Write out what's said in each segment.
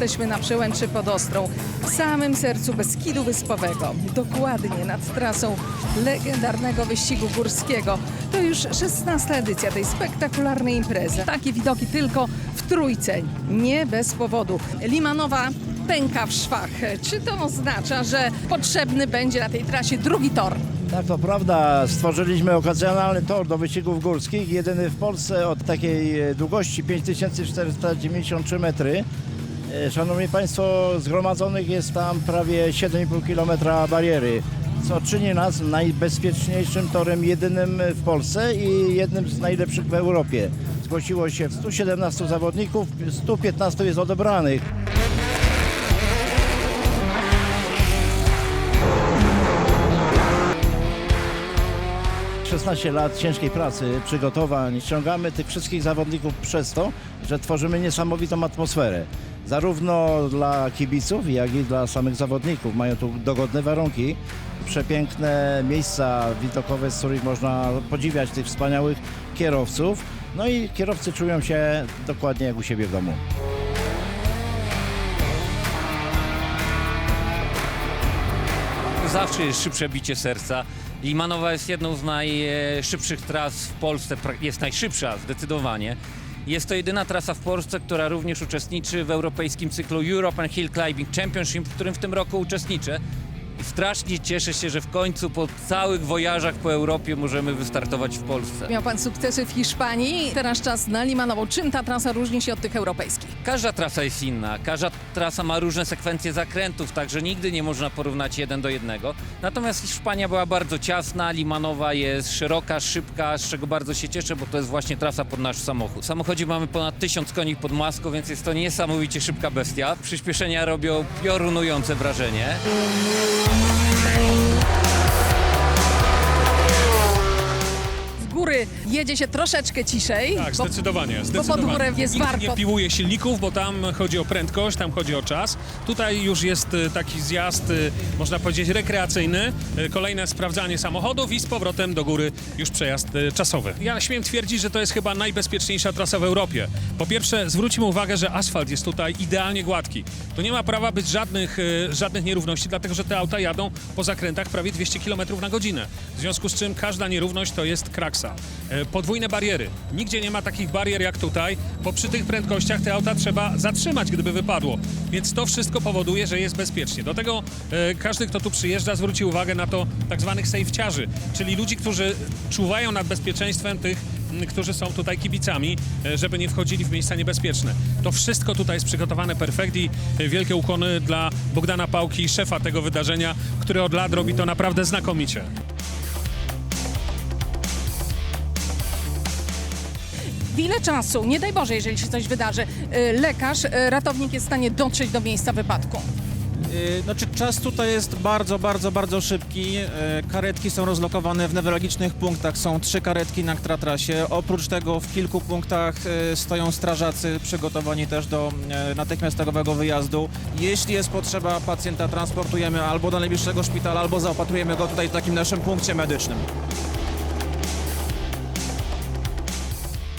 Jesteśmy na przełęczy pod Ostrą, w samym sercu Beskidu Wyspowego, dokładnie nad trasą legendarnego wyścigu górskiego. To już 16 edycja tej spektakularnej imprezy. Takie widoki tylko w Trójce, nie bez powodu. Limanowa pęka w szwach. Czy to oznacza, że potrzebny będzie na tej trasie drugi tor? Tak, to prawda. Stworzyliśmy okazjonalny tor do wyścigów górskich, jedyny w Polsce od takiej długości 5493 metry. E, Szanowni Państwo, zgromadzonych jest tam prawie 7,5 km bariery, co czyni nas najbezpieczniejszym torem jedynym w Polsce i jednym z najlepszych w Europie. Zgłosiło się 117 zawodników, 115 jest odebranych. 16 lat ciężkiej pracy, przygotowań. Ściągamy tych wszystkich zawodników przez to, że tworzymy niesamowitą atmosferę. Zarówno dla kibiców, jak i dla samych zawodników. Mają tu dogodne warunki, przepiękne miejsca widokowe, z których można podziwiać tych wspaniałych kierowców. No i kierowcy czują się dokładnie jak u siebie w domu. Zawsze jest szybsze bicie serca. Limanowa jest jedną z najszybszych tras w Polsce, jest najszybsza zdecydowanie. Jest to jedyna trasa w Polsce, która również uczestniczy w europejskim cyklu European Hill Climbing Championship, w którym w tym roku uczestniczę. Strasznie cieszę się, że w końcu po całych wojażach po Europie możemy wystartować w Polsce. Miał Pan sukcesy w Hiszpanii, teraz czas na Limanową. Czym ta trasa różni się od tych europejskich? Każda trasa jest inna, każda trasa ma różne sekwencje zakrętów, także nigdy nie można porównać jeden do jednego. Natomiast Hiszpania była bardzo ciasna, Limanowa jest szeroka, szybka, z czego bardzo się cieszę, bo to jest właśnie trasa pod nasz samochód. W samochodzie mamy ponad 1000 koni pod maską, więc jest to niesamowicie szybka bestia. Przyspieszenia robią piorunujące wrażenie. W góry jedzie się troszeczkę ciszej. Tak, bo- zdecydowanie. Bo zdecydowanie. pod górę jest Nikt warto. nie piłuje silników, bo tam chodzi o prędkość, tam chodzi o czas. Tutaj już jest e, taki zjazd, e, można powiedzieć, rekreacyjny. E, Kolejne sprawdzanie samochodów i z powrotem do góry już przejazd czasowy. Ja śmiem twierdzić, że to jest chyba najbezpieczniejsza trasa w Europie. Po pierwsze, zwróćmy uwagę, że asfalt jest tutaj idealnie gładki. Tu nie ma prawa być żadnych, żadnych nierówności, dlatego że te auta jadą po zakrętach prawie 200 km na godzinę. W związku z czym każda nierówność to jest kraksa. E, Podwójne bariery. Nigdzie nie ma takich barier jak tutaj, bo przy tych prędkościach te auta trzeba zatrzymać, gdyby wypadło. Więc to wszystko powoduje, że jest bezpiecznie. Do tego e, każdy, kto tu przyjeżdża, zwróci uwagę na to tak zwanych safeciarzy, czyli ludzi, którzy czuwają nad bezpieczeństwem tych, którzy są tutaj kibicami, e, żeby nie wchodzili w miejsca niebezpieczne. To wszystko tutaj jest przygotowane perfekt i wielkie ukłony dla Bogdana Pałki, szefa tego wydarzenia, który od lat robi to naprawdę znakomicie. Ile czasu, nie daj Boże, jeżeli się coś wydarzy, y, lekarz, y, ratownik jest w stanie dotrzeć do miejsca wypadku? Znaczy czas tutaj jest bardzo, bardzo, bardzo szybki. Karetki są rozlokowane w newralgicznych punktach. Są trzy karetki na trasie. Oprócz tego w kilku punktach stoją strażacy przygotowani też do natychmiastowego wyjazdu. Jeśli jest potrzeba, pacjenta transportujemy albo do najbliższego szpitala, albo zaopatrujemy go tutaj w takim naszym punkcie medycznym.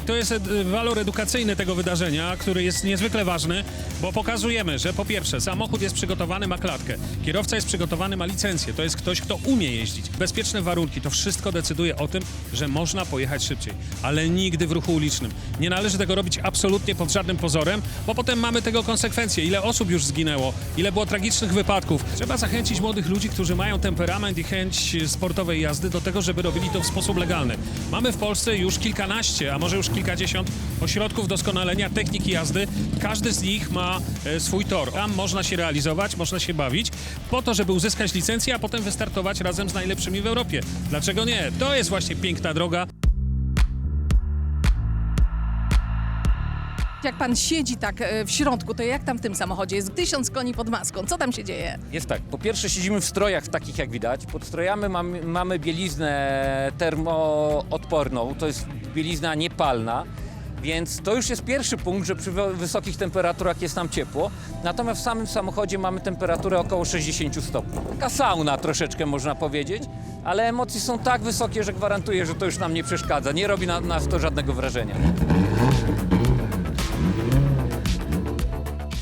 To jest walor edukacyjny tego wydarzenia, który jest niezwykle ważny, bo pokazujemy, że po pierwsze samochód jest przygotowany, ma klatkę, kierowca jest przygotowany, ma licencję, to jest ktoś, kto umie jeździć. Bezpieczne warunki, to wszystko decyduje o tym, że można pojechać szybciej, ale nigdy w ruchu ulicznym. Nie należy tego robić absolutnie pod żadnym pozorem, bo potem mamy tego konsekwencje. Ile osób już zginęło, ile było tragicznych wypadków. Trzeba zachęcić młodych ludzi, którzy mają temperament i chęć sportowej jazdy do tego, żeby robili to w sposób legalny. Mamy w Polsce już kilkanaście, a może już kilkadziesiąt ośrodków doskonalenia techniki jazdy. Każdy z nich ma e, swój tor. Tam można się realizować, można się bawić, po to, żeby uzyskać licencję, a potem wystartować razem z najlepszymi w Europie. Dlaczego nie? To jest właśnie piękna droga. Jak pan siedzi tak y, w środku, to jak tam w tym samochodzie jest tysiąc koni pod maską? Co tam się dzieje? Jest tak, po pierwsze siedzimy w strojach takich jak widać. Pod strojami mamy, mamy bieliznę termoodporną, to jest bielizna niepalna. Więc to już jest pierwszy punkt, że przy wy- wysokich temperaturach jest nam ciepło. Natomiast w samym samochodzie mamy temperaturę około 60 stopni. Taka sauna troszeczkę można powiedzieć, ale emocje są tak wysokie, że gwarantuję, że to już nam nie przeszkadza. Nie robi na nas to żadnego wrażenia.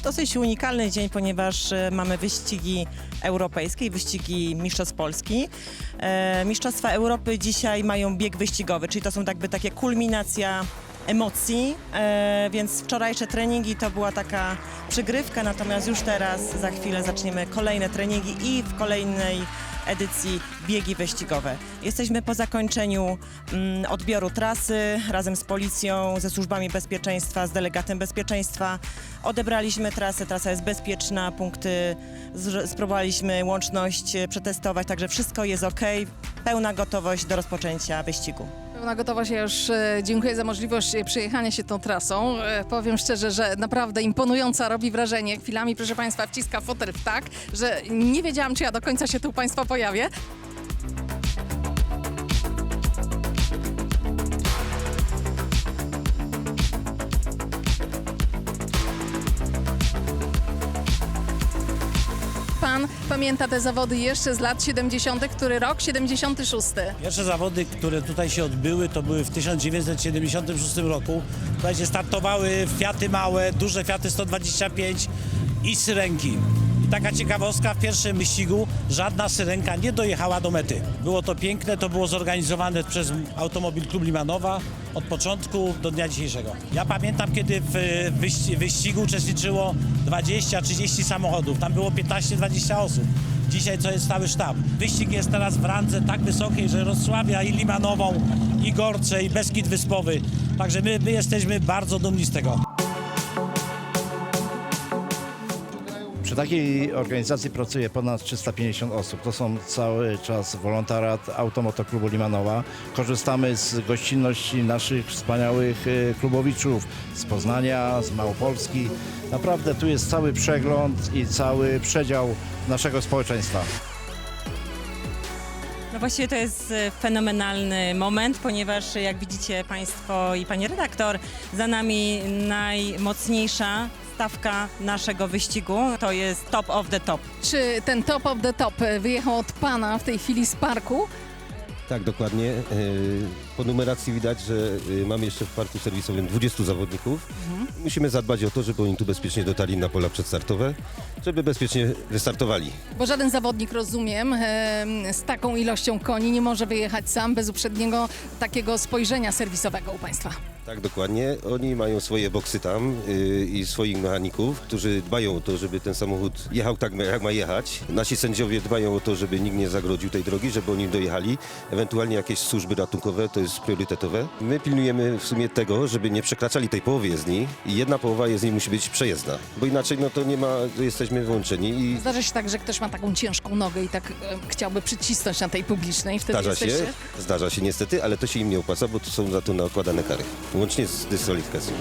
Dosyć unikalny dzień, ponieważ e, mamy wyścigi europejskie i wyścigi Mistrzostw Polski. E, Mistrzostwa Europy dzisiaj mają bieg wyścigowy, czyli to są jakby takie kulminacja emocji, e, więc wczorajsze treningi to była taka przygrywka, natomiast już teraz za chwilę zaczniemy kolejne treningi i w kolejnej edycji biegi wyścigowe. Jesteśmy po zakończeniu mm, odbioru trasy razem z policją, ze służbami bezpieczeństwa, z delegatem bezpieczeństwa. Odebraliśmy trasę, trasa jest bezpieczna, punkty spróbowaliśmy łączność e, przetestować, także wszystko jest ok. Pełna gotowość do rozpoczęcia wyścigu. Pełna gotowość. Ja już e, dziękuję za możliwość e, przejechania się tą trasą. E, powiem szczerze, że naprawdę imponująca robi wrażenie. Chwilami, proszę Państwa, wciska fotel w tak, że nie wiedziałam, czy ja do końca się tu Państwa pojawię. Pamięta te zawody jeszcze z lat 70., który rok? 76. Pierwsze zawody, które tutaj się odbyły, to były w 1976 roku. Się startowały Fiaty małe, duże Fiaty 125 i syrenki. I taka ciekawostka, w pierwszym wyścigu żadna syrenka nie dojechała do mety. Było to piękne, to było zorganizowane przez Automobil Klub Limanowa od początku do dnia dzisiejszego. Ja pamiętam, kiedy w wyści- wyścigu uczestniczyło 20-30 samochodów, tam było 15-20 osób. Dzisiaj to jest cały sztab. Wyścig jest teraz w randze tak wysokiej, że rozsławia i Limanową, i Gorce, i Beskid Wyspowy. Także my, my jesteśmy bardzo dumni z tego. Przy takiej organizacji pracuje ponad 350 osób. To są cały czas wolontariat Automotoklubu Limanowa. Korzystamy z gościnności naszych wspaniałych e, klubowiczów z Poznania, z Małopolski. Naprawdę tu jest cały przegląd i cały przedział naszego społeczeństwa. No właściwie to jest e, fenomenalny moment, ponieważ jak widzicie Państwo i Pani redaktor, za nami najmocniejsza stawka naszego wyścigu. To jest top of the top. Czy ten top of the top e, wyjechał od Pana w tej chwili z parku? Tak, dokładnie. Yy, Po numeracji widać, że yy, mamy jeszcze w parku serwisowym 20 zawodników. Musimy zadbać o to, żeby oni tu bezpiecznie dotarli na pola przedstartowe, żeby bezpiecznie wystartowali. Bo żaden zawodnik, rozumiem, em, z taką ilością koni nie może wyjechać sam bez uprzedniego takiego spojrzenia serwisowego u Państwa. Tak, dokładnie. Oni mają swoje boksy tam yy, i swoich mechaników, którzy dbają o to, żeby ten samochód jechał tak, jak ma jechać. Nasi sędziowie dbają o to, żeby nikt nie zagrodził tej drogi, żeby oni dojechali. Ewentualnie jakieś służby ratunkowe, to jest priorytetowe. My pilnujemy w sumie tego, żeby nie przekraczali tej połowy jezdni i jedna połowa jezdni musi być przejezdna, bo inaczej no to nie ma, jesteśmy wyłączeni i Zdarza się tak, że ktoś ma taką ciężką nogę i tak e, chciałby przycisnąć na tej publicznej. Wtedy Zdarza się, jesteście... zdarza się niestety, ale to się im nie opłaca, bo to są za to nakładane kary, łącznie z dyskwalifikacją.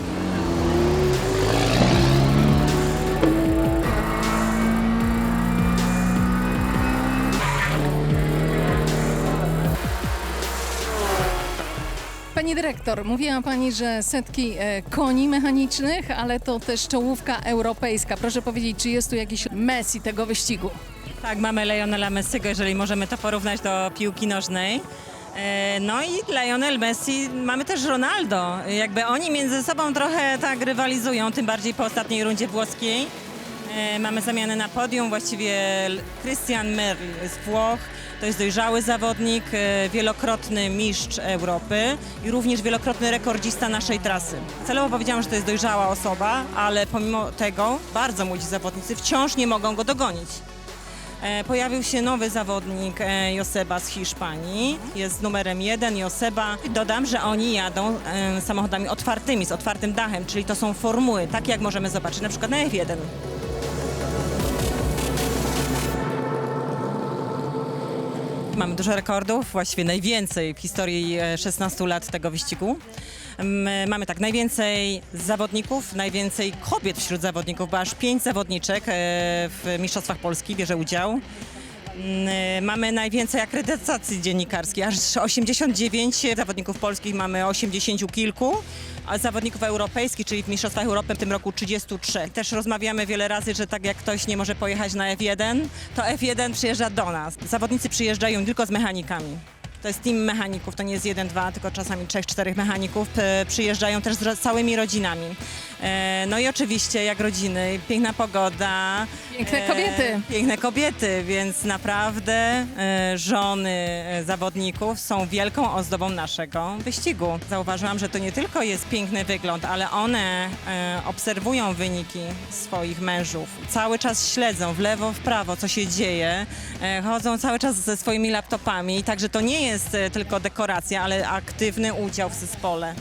Dyrektor, mówiła Pani, że setki e, koni mechanicznych, ale to też czołówka europejska. Proszę powiedzieć, czy jest tu jakiś Messi tego wyścigu? Tak, mamy Lionela Messiego, jeżeli możemy to porównać do piłki nożnej. E, No i Lionel Messi, mamy też Ronaldo. Jakby oni między sobą trochę tak rywalizują, tym bardziej po ostatniej rundzie włoskiej. E, Mamy zamianę na podium, właściwie Christian Merl z Włoch. To jest dojrzały zawodnik, e, wielokrotny mistrz Europy i również wielokrotny rekordzista naszej trasy. Celowo powiedziałam, że to jest dojrzała osoba, ale pomimo tego bardzo młodzi zawodnicy wciąż nie mogą go dogonić. E, Pojawił się nowy zawodnik Joseba z Hiszpanii. Jest numerem jeden Joseba. Dodam, że oni jadą samochodami otwartymi, z otwartym dachem, czyli to są formuły, takie jak możemy zobaczyć na przykład na F1. Mamy dużo rekordów, właściwie najwięcej w historii e, 16 lat tego wyścigu. M, Mamy tak, najwięcej zawodników, najwięcej kobiet wśród zawodników, bo aż pięć zawodniczek e, w Mistrzostwach Polski bierze udział. Mm, Mamy najwięcej akredytacji dziennikarskich, aż 89 zawodników polskich, mamy 80 kilku, a zawodników europejskich, czyli w Mistrzostwach Europy w tym roku 33. Też rozmawiamy wiele razy, że tak jak ktoś nie może pojechać na F1, to F1 przyjeżdża do nas. Zawodnicy przyjeżdżają tylko z mechanikami. To jest team mechaników, to nie jest jeden, dwa, tylko czasami trzech, czterech mechaników. E, Przyjeżdżają też z ro- całymi rodzinami. E, No i oczywiście jak rodziny, piękna pogoda. Piękne e, kobiety. Piękne kobiety, więc naprawdę e, żony e, zawodników są wielką ozdobą naszego wyścigu. Zauważyłam, że to nie tylko jest piękny wygląd, ale one e, obserwują wyniki swoich mężów. Cały czas śledzą w lewo, w prawo, co się dzieje. E, chodzą cały czas ze swoimi laptopami, także to nie jest e, tylko dekoracja, ale aktywny udział w zespole.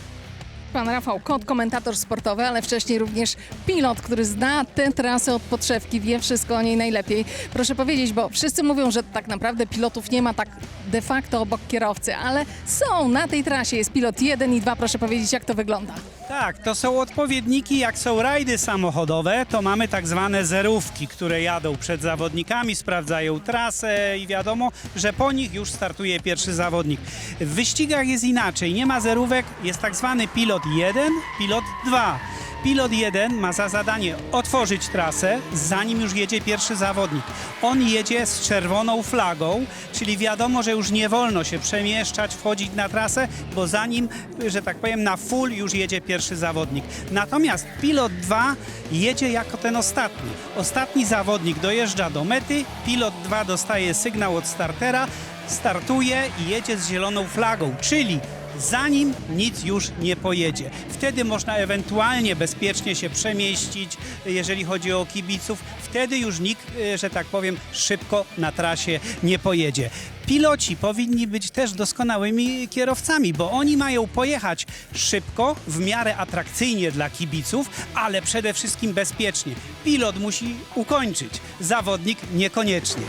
Pan Rafał Kot, komentator sportowy, ale wcześniej również pilot, który zna tę trasę od podszewki, wie wszystko o niej najlepiej. Proszę powiedzieć, bo wszyscy mówią, że tak naprawdę pilotów nie ma tak de facto obok kierowcy, ale są na tej trasie. Jest pilot jeden i dwa. Proszę powiedzieć, jak to wygląda. Tak, to są odpowiedniki, jak są rajdy samochodowe, to mamy tak zwane zerówki, które jadą przed zawodnikami, sprawdzają trasę i wiadomo, że po nich już startuje pierwszy zawodnik. W wyścigach jest inaczej, nie ma zerówek, jest tak zwany pilot 1, pilot 2. Pilot 1 ma za zadanie otworzyć trasę, zanim już jedzie pierwszy zawodnik. On jedzie z czerwoną flagą, czyli wiadomo, że już nie wolno się przemieszczać, wchodzić na trasę, bo zanim, że tak powiem, na full już jedzie pierwszy zawodnik. Natomiast pilot 2 jedzie jako ten ostatni. Ostatni zawodnik dojeżdża do mety, pilot 2 dostaje sygnał od startera, startuje i jedzie z zieloną flagą, czyli zanim nic już nie pojedzie. Wtedy można ewentualnie bezpiecznie się przemieścić, jeżeli chodzi o kibiców. Wtedy już nikt, e, że tak powiem, szybko na trasie nie pojedzie. Piloci powinni być też doskonałymi kierowcami, bo oni mają pojechać szybko, w miarę atrakcyjnie dla kibiców, ale przede wszystkim bezpiecznie. Pilot musi ukończyć, zawodnik niekoniecznie.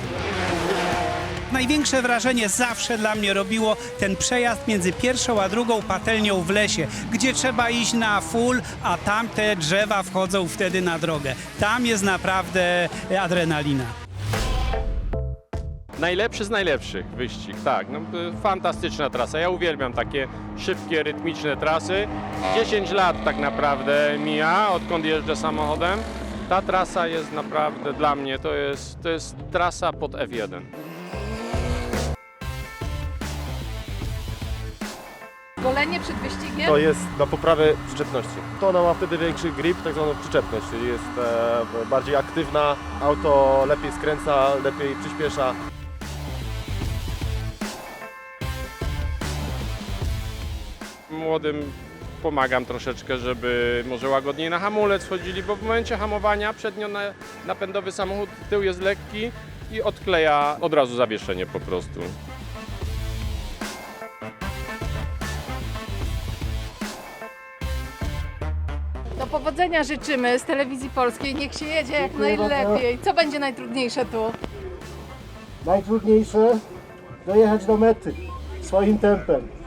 Największe wrażenie zawsze dla mnie robiło ten przejazd między pierwszą a drugą patelnią w lesie, gdzie trzeba iść na full, a tam te drzewa wchodzą wtedy na drogę. Tam jest naprawdę adrenalina. Najlepszy z najlepszych wyścig, tak. No, y, fantastyczna trasa. Ja uwielbiam takie szybkie, rytmiczne trasy. 10 lat tak naprawdę mija, odkąd jeżdżę samochodem. Ta trasa jest naprawdę dla mnie, to jest, to jest trasa pod F1. Golenie przed wyścigiem. To jest na poprawę przyczepności. To ona ma wtedy większy grip, tak zwaną przyczepność, czyli jest e, bardziej aktywna, auto lepiej skręca, lepiej przyspiesza. Młodym pomagam troszeczkę, żeby może łagodniej na hamulec wchodzili, bo w momencie hamowania przednio-napędowy samochód, tył jest lekki i odkleja od razu zawieszenie po prostu. Do powodzenia życzymy z telewizji polskiej. Niech się jedzie jak najlepiej. Co będzie najtrudniejsze tu? Najtrudniejsze dojechać do mety swoim tempem.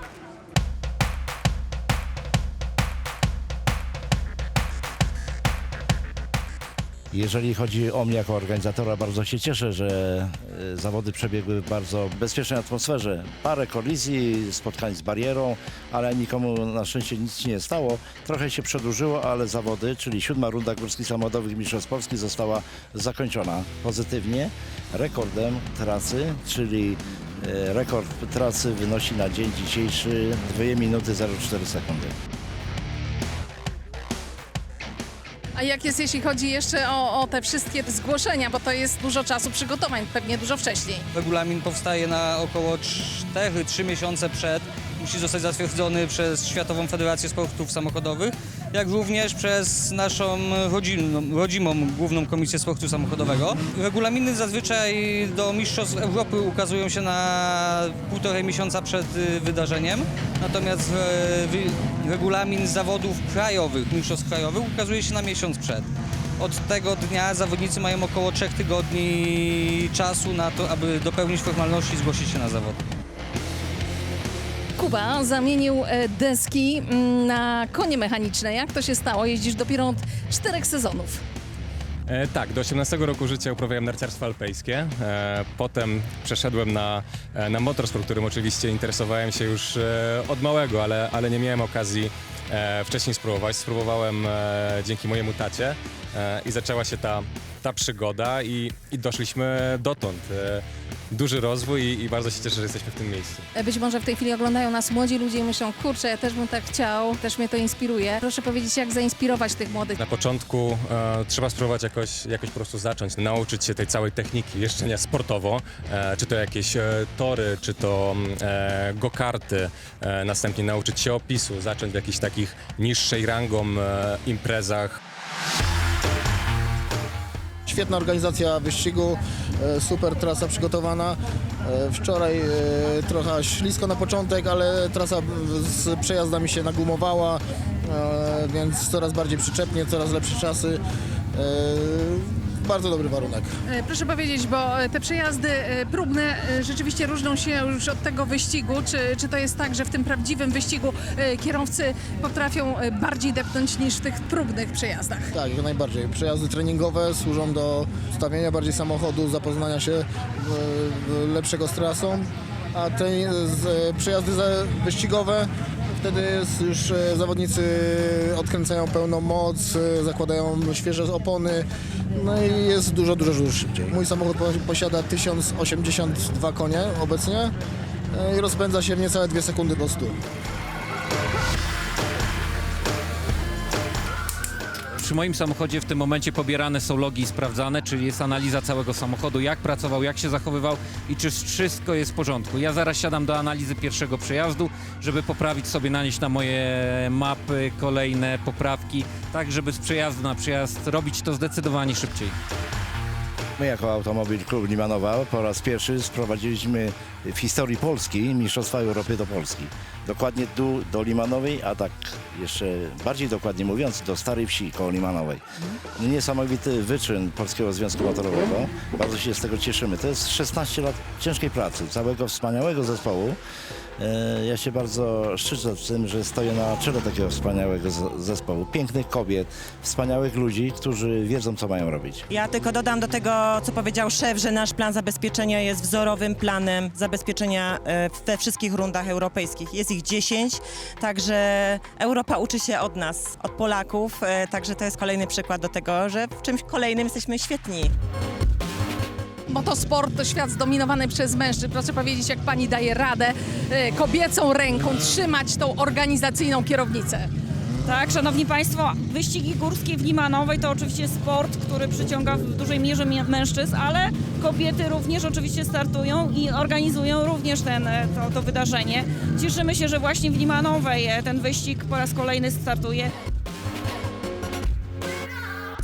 Jeżeli chodzi o mnie jako organizatora, bardzo się cieszę, że e, zawody przebiegły w bardzo bezpiecznej atmosferze. Parę kolizji, spotkań z barierą, ale nikomu na szczęście nic się nie stało. Trochę się przedłużyło, ale zawody, czyli siódma runda górskich samochodowych Mistrzostw Polski została zakończona pozytywnie. Rekordem trasy, czyli e, rekord trasy wynosi na dzień dzisiejszy 2 minuty 04 sekundy. A jak jest, jeśli chodzi jeszcze o, o te wszystkie zgłoszenia, bo to jest dużo czasu przygotowań, pewnie dużo wcześniej. Regulamin powstaje na około 4-3 miesiące przed. Musi zostać zatwierdzony przez Światową Federację Sportów Samochodowych, jak również przez naszą rodzinną, rodzimą Główną Komisję Sportu Samochodowego. Regulaminy zazwyczaj do Mistrzostw Europy ukazują się na półtorej miesiąca przed y, wydarzeniem, natomiast e, regulamin zawodów krajowych, Mistrzostw Krajowych ukazuje się na miesiąc przed. Od tego dnia zawodnicy mają około 3 tygodni czasu na to, aby dopełnić formalności i zgłosić się na zawody. Kuba zamienił e, deski mm, na konie mechaniczne. Jak to się stało? Jeździsz dopiero od czterech sezonów. E, tak, do 18 roku życia uprawiałem narciarstwo alpejskie. E, potem przeszedłem na, e, na motorsport, którym oczywiście interesowałem się już e, od małego, ale, ale nie miałem okazji e, wcześniej spróbować. Spróbowałem e, dzięki mojemu tacie e, i zaczęła się ta, ta przygoda i, i doszliśmy dotąd. E, duży rozwój i, i bardzo się cieszę, że jesteśmy w tym miejscu. Być może w tej chwili oglądają nas młodzi ludzie i myślą, kurczę, ja też bym tak chciał, też mnie to inspiruje. Proszę powiedzieć, jak zainspirować tych młodych. Na początku e, trzeba spróbować jakoś, jakoś po prostu zacząć, nauczyć się tej całej techniki jeżdżenia sportowo, e, czy to jakieś e, tory, czy to mm, e, go-karty, e, następnie nauczyć się opisu, zacząć w jakichś takich niższej rangą e, imprezach. Świetna organizacja wyścigu, e, super trasa przygotowana. E, Wczoraj e, trochę ślisko na początek, ale trasa z przejazdami się nagumowała, więc coraz bardziej przyczepnie, coraz lepsze czasy. Bardzo dobry warunek. E, Proszę powiedzieć, bo e, te przejazdy e, próbne rzeczywiście różnią się już od tego wyścigu. Czy, czy to jest tak, że w tym prawdziwym wyścigu kierowcy potrafią bardziej depnąć niż w tych próbnych przejazdach? Tak, jak najbardziej. Przejazdy treningowe służą do stawienia bardziej samochodu, zapoznania się lepszego z trasą, a te przejazdy wyścigowe wtedy już zawodnicy odkręcają pełną moc, zakładają świeże opony, no i jest dużo, dużo, dużo szybciej. Mój samochód po- posiada 1082 konie obecnie e, i rozpędza się w niecałe 2 sekundy do 100. Przy moim samochodzie w tym momencie pobierane są logi i sprawdzane, czyli jest analiza całego samochodu, jak pracował, jak się zachowywał i czy wszystko jest w porządku. Ja zaraz siadam do analizy pierwszego przejazdu, żeby poprawić sobie, nanieść na moje mapy kolejne poprawki, tak żeby z przejazdu na przejazd robić to zdecydowanie szybciej. My jako Automobil Klub Limanowa po raz pierwszy sprowadziliśmy w historii Polski Mistrzostwa Europy do Polski. Dokładnie tu do Limanowej, a tak jeszcze bardziej dokładnie mówiąc do Starej Wsi koło Limanowej. Niesamowity wyczyn Polskiego Związku Motorowego. Bardzo się z tego cieszymy. To jest 16 lat ciężkiej pracy, całego wspaniałego zespołu. E, Ja się bardzo szczycę z tym, że stoję na czele takiego wspaniałego zespołu. Pięknych kobiet, wspaniałych ludzi, którzy wiedzą, co mają robić. Ja tylko dodam do tego, co powiedział szef, że nasz plan zabezpieczenia jest wzorowym planem zabezpieczenia e, we wszystkich rundach europejskich. Jest ich 10, także Europa uczy się od nas, od Polaków, e, także to jest kolejny przykład do tego, że w czymś kolejnym jesteśmy świetni. Motosport to świat zdominowany przez mężczyzn. Proszę powiedzieć, jak pani daje radę e, kobiecą ręką trzymać tą organizacyjną kierownicę. Tak, szanowni państwo, wyścigi górskie w Limanowej to oczywiście sport, który przyciąga w dużej mierze mie- mężczyzn, ale kobiety również oczywiście startują i organizują również ten, e, to, to wydarzenie. Cieszymy się, że właśnie w Limanowej e, ten wyścig po raz kolejny startuje.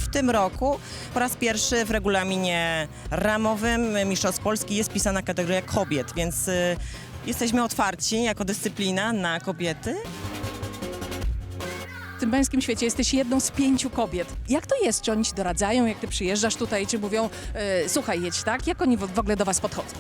W tym roku po raz pierwszy w regulaminie ramowym Mistrzostw Polski jest pisana kategoria kobiet, więc y, jesteśmy otwarci jako dyscyplina na kobiety. W tym męskim świecie jesteś jedną z pięciu kobiet. Jak to jest? Czy oni ci doradzają, jak ty przyjeżdżasz tutaj, czy mówią, e, słuchaj, jedź tak? Jak oni w, ogóle do was podchodzą?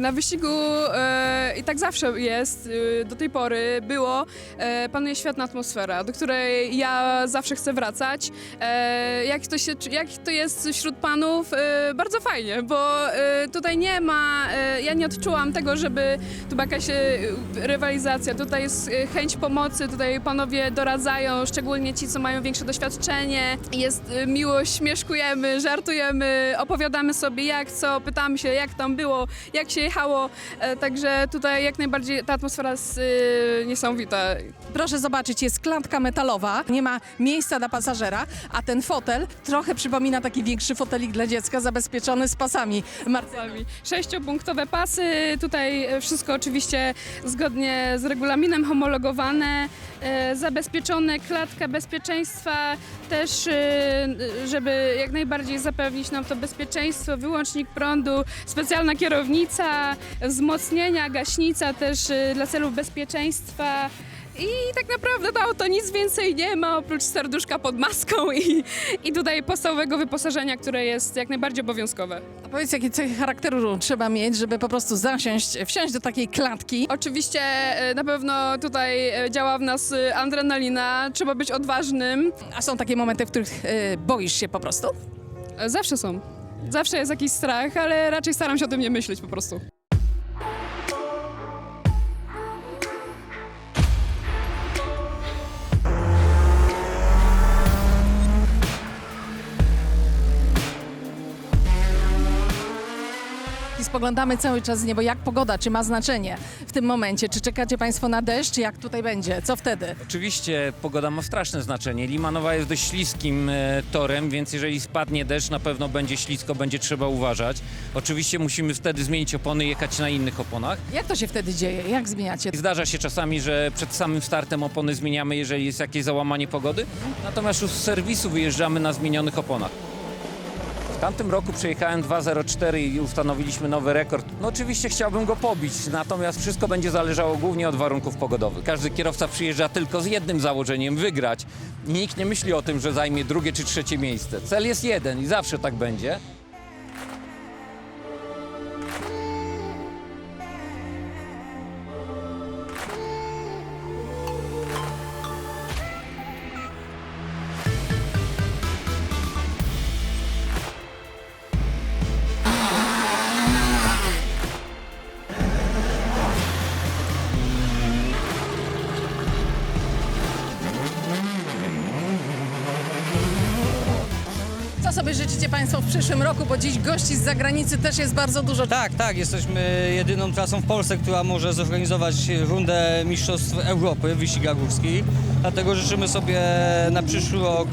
Na wyścigu e, i tak zawsze jest, e, do tej pory było, e, panuje świetna atmosfera, do której ja zawsze chcę wracać. E, jak, to się, jak to jest wśród panów, e, bardzo fajnie, bo e, tutaj nie ma, e, ja nie odczułam tego, żeby tu była jakaś e, rywalizacja, tutaj jest e, chęć pomocy, tutaj panowie doradzają, szczególnie ci, co mają większe doświadczenie. Jest e, miło, śmieszkujemy, żartujemy, opowiadamy sobie jak co, pytamy się jak tam było, jak się jechało, e, także tutaj jak najbardziej ta atmosfera jest e, niesamowita. Proszę zobaczyć, jest klatka metalowa, nie ma miejsca dla pasażera, a ten fotel trochę przypomina taki większy fotelik dla dziecka zabezpieczony z pasami. Pasami. Sześciopunktowe pasy, tutaj e, wszystko oczywiście zgodnie z regulaminem homologowane, e, zabezpieczone, klatka bezpieczeństwa, też e, żeby jak najbardziej zapewnić nam to bezpieczeństwo, wyłącznik prądu, specjalna kierownica, wzmocnienia, gaśnica też e, dla celów bezpieczeństwa. I tak naprawdę to auto nic więcej nie ma oprócz serduszka pod maską i, i tutaj podstawowego wyposażenia, które jest jak najbardziej obowiązkowe. A powiedz, jakie cechy charakteru trzeba mieć, żeby po prostu zasiąść, wsiąść do takiej klatki? Oczywiście e, na pewno tutaj e, działa w nas e, adrenalina, trzeba być odważnym. A są takie momenty, w których e, boisz się po prostu? E, Zawsze są. Zawsze jest jakiś strach, ale raczej staram się o tym nie myśleć po prostu. Spoglądamy cały czas z niebo. Jak pogoda, czy ma znaczenie w tym momencie? Czy czekacie Państwo na deszcz? Jak tutaj będzie? Co wtedy? Oczywiście pogoda ma straszne znaczenie. Limanowa jest dość śliskim e, torem, więc jeżeli spadnie deszcz, na pewno będzie ślisko, będzie trzeba uważać. Oczywiście musimy wtedy zmienić opony i jechać na innych oponach. Jak to się wtedy dzieje? Jak zmieniacie? Zdarza się czasami, że przed samym startem opony zmieniamy, jeżeli jest jakieś załamanie pogody, natomiast już z serwisu wyjeżdżamy na zmienionych oponach. Tamtym roku przejechałem 2.04 i ustanowiliśmy nowy rekord. No oczywiście chciałbym go pobić, natomiast wszystko będzie zależało głównie od warunków pogodowych. Każdy kierowca przyjeżdża tylko z jednym założeniem wygrać. I nikt nie myśli o tym, że zajmie drugie czy trzecie miejsce. Cel jest jeden i zawsze tak będzie. Sobie życzycie Państwo w przyszłym roku, bo dziś gości z zagranicy też jest bardzo dużo. Tak, tak, jesteśmy jedyną trasą w Polsce, która może zorganizować rundę Mistrzostw Europy w wyścigach. Dlatego życzymy sobie na przyszły rok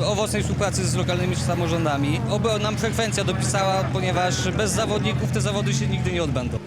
y, owocnej współpracy z lokalnymi samorządami. Oby nam frekwencja dopisała, ponieważ bez zawodników te zawody się nigdy nie odbędą.